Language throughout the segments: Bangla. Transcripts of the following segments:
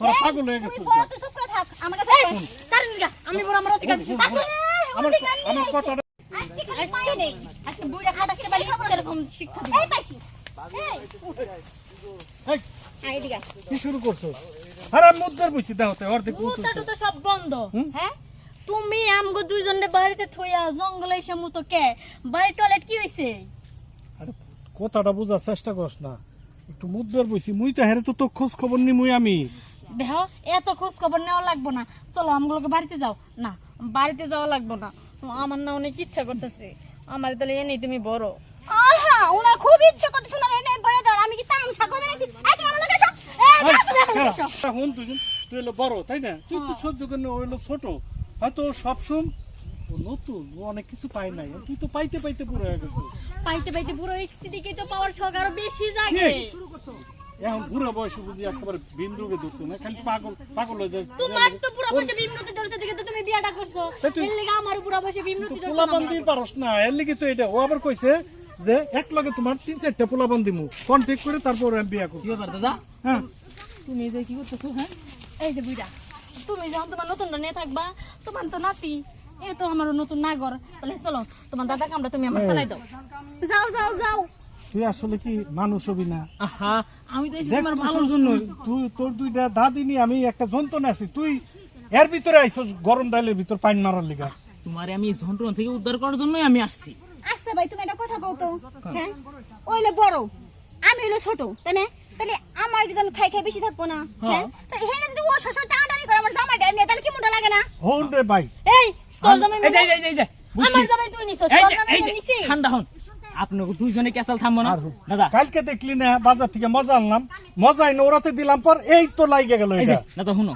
তোরা পাগল হয়ে গেছিস আমি বড় আমার অধিকার দিছি। আমার আমার আজকে নেই। আজকে বুইড়া খাটা বাড়ি এরকম শিক্ষা। এই পাইছি। এই। এই, আই দিগা কি শুরু করছ? আরে আমি মুদ্রার বসি দেহতে অর্ধেক উঠেছে টুতা সব বন্ধ। হ্যাঁ? তুমি আমগো দুইজনে বাড়িতে থইয়া জঙ্গলে এসে মতো কে? বাড়ির টয়লেট কি হইছে? আরে কথাটা বোঝার চেষ্টা করস না। একটু মুদ্রার বসি মুই তো হেরে তো তো খোঁজ খবর নি মুই আমি। দেহ এত খোঁজ খবর নেওয়া লাগবো না। চলো আমগুলোকে বাড়িতে যাও। না বাড়িতে যাওয়া লাগবো না। আমার না অনেক ইচ্ছা করতেছে। আমার তাহলে এ নেই তুমি বড়। আহা ওনার খুব ইচ্ছে করতে শোনার এনে বড় দর আমি কি তামসা করে এই তুমি আমার এই, রাখো, রাখো, রাখো। হুন তুই তুই হলো বড় তাই না? তুই তো সহ্য করে ও হলো ছোট। হয়তো সবসময় ও নতুন ও অনেক কিছু পায় নাই। তুই তো পাইতে পাইতে পুরো হয়ে গেছে। পাইতে পাইতে পুরো স্থিতিকে তো পাওয়ার শখ আরও বেশি জাগে। এখন বুড়ো বয়সে বুঝি একেবারে বিন্দুকে ধরছে না? খালি পাগল পাগল হয়ে যায়। তোমার তো পুরো বসে বিমনতি ধরছে দিকে তো তুমি বিয়াটা করছ। এর লিগে আমার পুরো বসে বিমনতি ধরছে পোলাবন্দি পারস না এর লিগে তো এটা ও আবার কইছে যে এক লগে তোমার তিন চারটা পোলাবন্দি মু কন্ট্যাক্ট করে তারপর আমি বিয়া করব ব্যাপার দাদা? হ্যাঁ। তুমি যে কি করতেছো হ্যাঁ? এই যে বুইড়া তুমি যখন তোমার নতুনটা নিয়ে থাকবা তোমার তো নাতি এ তো আমার নতুন নাগর। তাহলে চলো তোমার দাদা কামটা তুমি আমার চালাই দাও। যাও যাও যাও। তুই আসলে কি মানুষ হবি না আমি তো তোমার ভালোর জন্য তুই তোর দুইটা দাদি নি আমি একটা যন্ত্রণা আছি। তুই এর ভিতরে আইছস গরম ডালের ভিতর পানি মারার লিগা। তোমারে আমি যন্ত্রণা থেকে উদ্ধার করার জন্যই আমি আসছি। আচ্ছা ভাই তুমি একটা কথা বল তো। হ্যাঁ? ওইলে বড় আমি হইল ছোট তাই না? তাহলে আমার কি খাই খাই বেশি থাকব না? হ্যাঁ। তাহলে হেনে যদি ও টানাটানি করে আমার নিয়ে তাহলে কি মোটা লাগে না? হন রে ভাই। এই তোর জামাই এই। আমার জামাই তুই নিছস এই তোর জামাই ঠান্ডা হন। আপনাকে দুইজনে কেসাল থামবো না? আর। দাদা। কালকে দেখলি না বাজার থেকে মজা আনলাম। মজা এনে ওরাতে দিলাম পর এই তো লাইগে গেল দাদা শুনো।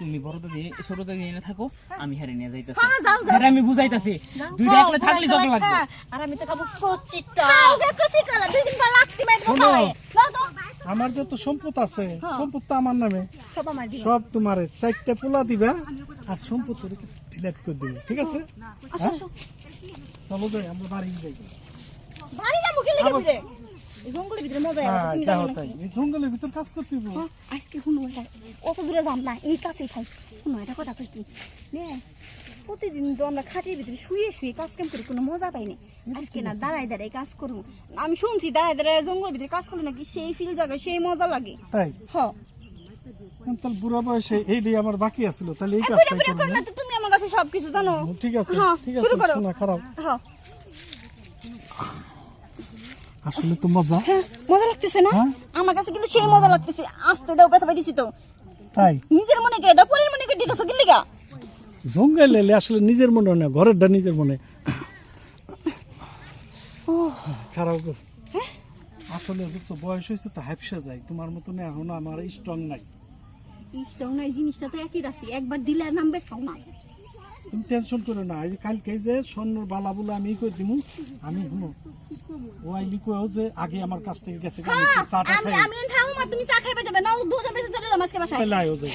তুমি বড়টা দিয়ে ছোটটা দিয়ে এনে থাকো আমি হারে নিয়ে যাইতাছি। হ্যাঁ, যাও, যাও। হারে আমি বুঝাইতাছি। দুইটা একলে থাকলে যত লাগবে। আর আমি তো খাব কচিটা। দুই দিন মাইট আমার যত সম্পদ আছে সম্পদ তো আমার নামে। সব তোমার চারটা পোলা দিবা আর সম্পদ ডিলেট করে দিবে ঠিক আছে? হ্যাঁ? চলো যাই আমরা বাড়ি যাই। লেগে জঙ্গলের ভিতরে মজা হ্যাঁ আছে এই জঙ্গলের ভিতর কাজ করতে হ্যাঁ, আজকে শুনো অত দূরে যাম না এই কাছেই খাই এটা কথা কই কি? প্রতিদিন তো আমরা খাটের ভিতরে শুয়ে শুয়ে কাজ কাম করি কোনো মজা পাই না আজকে না দাঁড়ায় দাঁড়ায় কাজ করব। আমি শুনছি দাঁড়ায় দাঁড়ায় জঙ্গলের ভিতরে কাজ করলে নাকি সেই ফিল জায়গায় সেই মজা লাগে। তাই? হ। তাহলে বুড়া বয়সে এইটাই আমার বাকি আছিল তাহলে এই তুমি আমার কাছে সবকিছু জানো। ঠিক আছে শুরু করো। খারাপ। হ্যাঁ আসলে তো মজা। হ্যাঁ, মজা লাগতেছে না? হ্যাঁ। আমার কাছে কিন্তু সেই মজা লাগতেছে। আসতে দাও ব্যথা পাইতেছি তো। তাই? নিজের মনে কে এটা পরের মনে কে দিতেছো কি লিগা জঙ্গল আসলে নিজের মনে হয় না ঘরের ডা নিজের মনে। খারাপ গো। আসলে বুঝছ বয়স হয়েছে তো হ্যাপসা যায়। তোমার মতন এখন আমার স্ট্রং নাই। ইস্টাও নাই জিনিসটা তো একই রাখছি একবার দিলে আর নাম বেসাও না। তুমি টেনশন করো না। এই কালকে যে স্বর্ণর বালা বলে আমি করে দিমু? আমি শুনো ও আইলি কয়েও যে আগে আমার কাছ থেকে গেছে চাটা আমি খাই। আমি মা তুমি চা খাইবে যাবে। না দুজন বেশি চলে যাও আজকে বাসায়। তাহলে আয়ও যাই